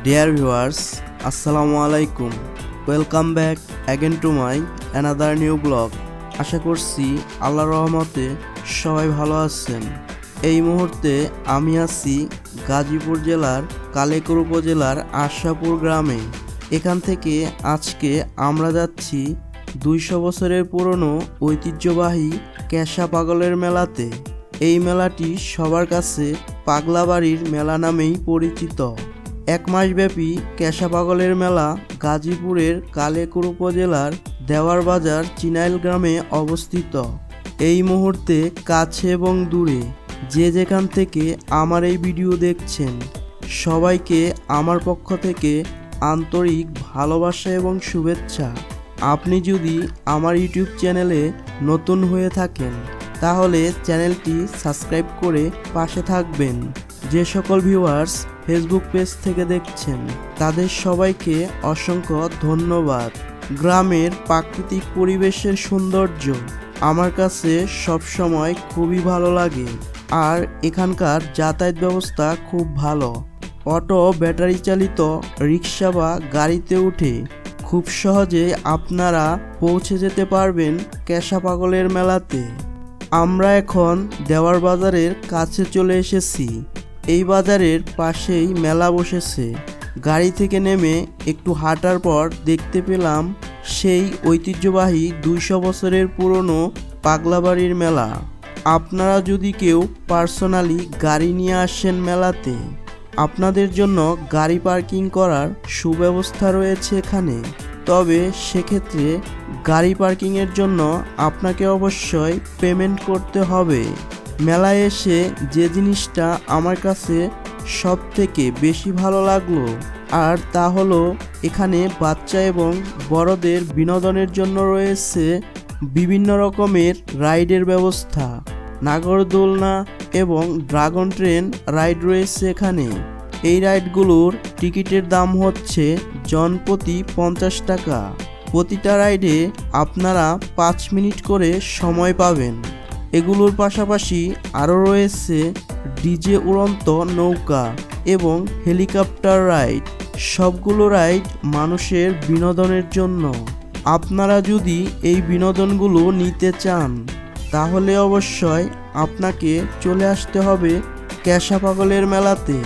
Dear viewers, আসসালামু আলাইকুম। Welcome back again to my another new blog আশা করছি আল্লাহ রহমতে সবাই ভালো আছেন। এই মুহূর্তে আমি আছি গাজীপুর জেলার কালেকর উপজেলার আশাপুর গ্রামে। এখান থেকে আজকে আমরা যাচ্ছি দুইশো বছরের পুরনো ঐতিহ্যবাহী ক্যাশা পাগলের মেলাতে। এই মেলাটি সবার কাছে পাগলাবাড়ির মেলা নামেই পরিচিত। এক মাসব্যাপী ক্যাশা পাগলের মেলা গাজীপুরের কালেকুর উপজেলার দেওয়ার বাজার চিনাইল গ্রামে অবস্থিত। এই মুহূর্তে কাছে এবং দূরে যে যেখান থেকে আমার এই ভিডিও দেখছেন, সবাইকে আমার পক্ষ থেকে আন্তরিক ভালোবাসা এবং শুভেচ্ছা। আপনি যদি আমার ইউটিউব চ্যানেলে নতুন হয়ে থাকেন, তাহলে চ্যানেলটি সাবস্ক্রাইব করে পাশে থাকবেন। যে সকল ভিউয়ার্স ফেসবুক পেজ থেকে দেখছেন, তাদের সবাইকে অসংখ্য ধন্যবাদ। গ্রামের প্রাকৃতিক পরিবেশের সৌন্দর্য আমার কাছে সবসময় খুবই ভালো লাগে। আর এখানকার যাতায়াত ব্যবস্থা খুব ভালো। অটো ব্যাটারি চালিত রিক্সা বা গাড়িতে উঠে খুব সহজে আপনারা পৌঁছে যেতে পারবেন ক্যাশা পাগলের মেলাতে। আমরা এখন দেওয়ার বাজারের কাছে চলে এসেছি। এই বাজারের পাশেই মেলা বসেছে। গাড়ি থেকে নেমে একটু হাঁটার পর দেখতে পেলাম সেই ঐতিহ্যবাহী দুইশো বছরের পুরনো পাগলাবাড়ির মেলা। আপনারা যদি কেউ পার্সোনালি গাড়ি নিয়ে আসেন মেলাতে, আপনাদের জন্য গাড়ি পার্কিং করার সুব্যবস্থা রয়েছে এখানে। তবে সেক্ষেত্রে গাড়ি পার্কিংয়ের জন্য আপনাকে অবশ্যই পেমেন্ট করতে হবে। মেলায় এসে যে জিনিসটা আমার কাছে সব থেকে বেশি ভালো লাগল, আর তা হলো এখানে বাচ্চা এবং বড়দের বিনোদনের জন্য রয়েছে বিভিন্ন রকমের রাইডের ব্যবস্থা। নাগরদোলনা এবং ড্রাগন ট্রেন রাইড রয়েছে এখানে। এই রাইডগুলোর টিকিটের দাম হচ্ছে জনপ্রতি পঞ্চাশ টাকা। প্রতিটা রাইডে আপনারা পাঁচ মিনিট করে সময় পাবেন। এগুলোর পাশাপাশি আরও রয়েছে ডিজে উড়ন্ত নৌকা এবং হেলিকপ্টার রাইড। সবগুলো রাইড মানুষের বিনোদনের জন্য। আপনারা যদি এই বিনোদনগুলো নিতে চান, তাহলে অবশ্যই আপনাকে চলে আসতে হবে ক্যাশা পাগলের মেলাতে।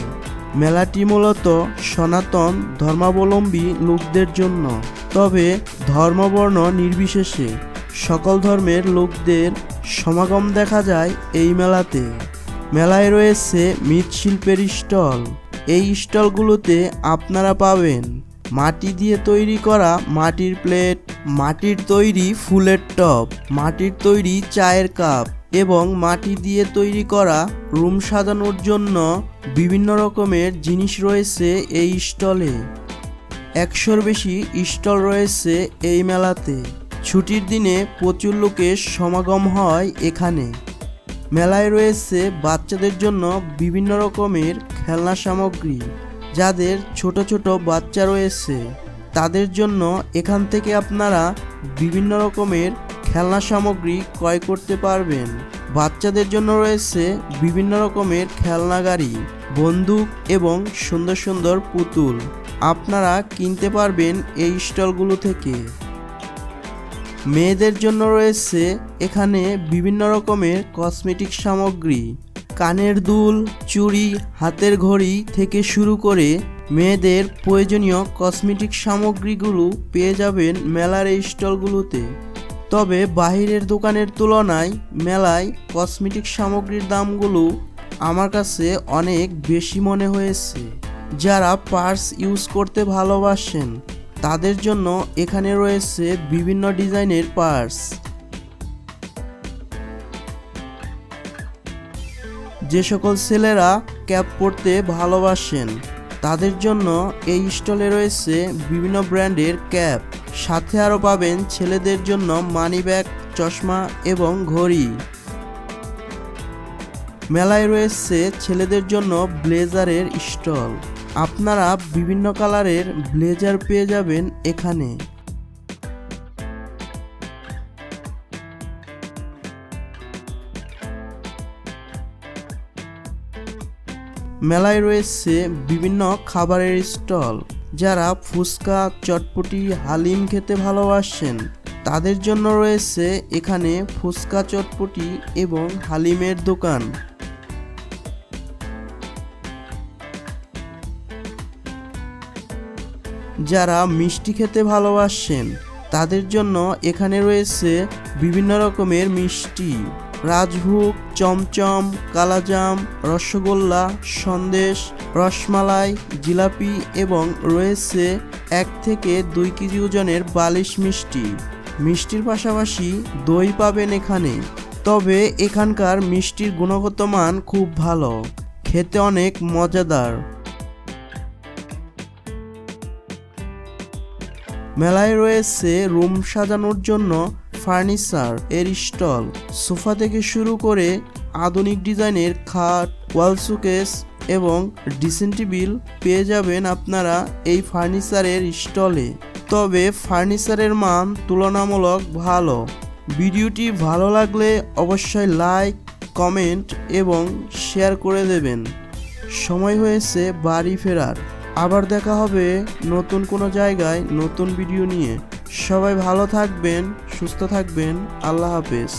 মেলাটি মূলত সনাতন ধর্মাবলম্বী লোকদের জন্য, তবে ধর্মবর্ণ নির্বিশেষে সকল ধর্মের লোকদের সমাগম দেখা যায় এই মেলাতে। মেলায় রয়েছে মৃৎশিল্পের স্টল। এই স্টলগুলোতে আপনারা পাবেন মাটি দিয়ে তৈরি করা মাটির প্লেট, মাটির তৈরি ফুলের টব, মাটির তৈরি চায়ের কাপ এবং মাটি দিয়ে তৈরি করা রুম সাজানোর জন্য বিভিন্ন রকমের জিনিস রয়েছে এই স্টলে। একশোর বেশি স্টল রয়েছে এই মেলাতে। ছুটির দিনে প্রচুর লোকের সমাগম হয় এখানে। মেলায় রয়েছে বাচ্চাদের জন্য বিভিন্ন রকমের খেলনা সামগ্রী, যাদের ছোট ছোট বাচ্চা রয়েছে। তাদের জন্য এখান থেকে আপনারা বিভিন্ন রকমের খেলনা সামগ্রী ক্রয় করতে পারবেন। বাচ্চাদের জন্য রয়েছে বিভিন্ন রকমের খেলনা গাড়ি, বন্দুক এবং সুন্দর সুন্দর পুতুল। আপনারা কিনতে পারবেন এই স্টলগুলো থেকে। মেয়েদের জন্য রয়েছে এখানে বিভিন্ন রকমের কসমেটিক সামগ্রী। কানের দুল, চুড়ি, হাতের ঘড়ি থেকে শুরু করে মেয়েদের প্রয়োজনীয় কসমেটিক সামগ্রীগুলো পেয়ে যাবেন মেলার এই স্টলগুলোতে। তবে বাহিরের দোকানের তুলনায় মেলায় কসমেটিক সামগ্রীর দামগুলো আমার কাছে অনেক বেশি মনে হয়েছে। যারা পার্স ইউজ করতে ভালোবাসেন তাদের জন্য এখানে রয়েছে বিভিন্ন ডিজাইনের পার্স। যে সকল ছেলেরা ক্যাপ পরতে ভালোবাসেন, তাদের জন্য এই স্টলে রয়েছে বিভিন্ন ব্র্যান্ডের ক্যাপ। সাথে আরও পাবেন ছেলেদের জন্য মানি ব্যাগ চশমা এবং ঘড়ি। মেলায় রয়েছে ছেলেদের জন্য ব্লেজারের স্টল। আপনারা বিভিন্ন কালারের ব্লেজার পেয়ে যাবেন এখানে। মেলায় রয়েছে বিভিন্ন খাবারের স্টল। যারা ফুচকা, চটপটি, হালিম খেতে ভালোবাসেন, তাদের জন্য রয়েছে এখানে ফুচকা, চটপটি এবং হালিমের দোকান। যারা মিষ্টি খেতে ভালোবাসেন, তাদের জন্য এখানে রয়েছে বিভিন্ন রকমের মিষ্টি। রাজভোগ, চমচম, কালাজাম, রসগোল্লা, সন্দেশ, রসমালাই, জিলাপি এবং রয়েছে এক থেকে দুই কেজি ওজনের বালিশ মিষ্টি। মিষ্টির পাশাপাশি দই পাবেন এখানে। তবে এখানকার মিষ্টির গুণগত মান খুব ভালো। খেতে অনেক মজাদার। মেলায় রয়েছে রুম সাজানোর জন্য ফার্নিচার, এর স্টল, সোফা থেকে শুরু করে আধুনিক ডিজাইনের খাট, ওয়াল সুকেস এবং টেবিল পেয়ে যাবেন আপনারা এই ফার্নিচারের স্টলে। তবে ফার্নিচারের মান তুলনামূলক ভালো। ভিডিওটি ভালো লাগলে অবশ্যই লাইক, কমেন্ট এবং শেয়ার করে দেবেন। সময় হয়েছে বাড়ি ফেরার। আবার দেখা হবে নতুন কোনো জায়গায় নতুন ভিডিও নিয়ে। সবাই ভালো থাকবেন, সুস্থ থাকবেন, আল্লাহ হাফেজ।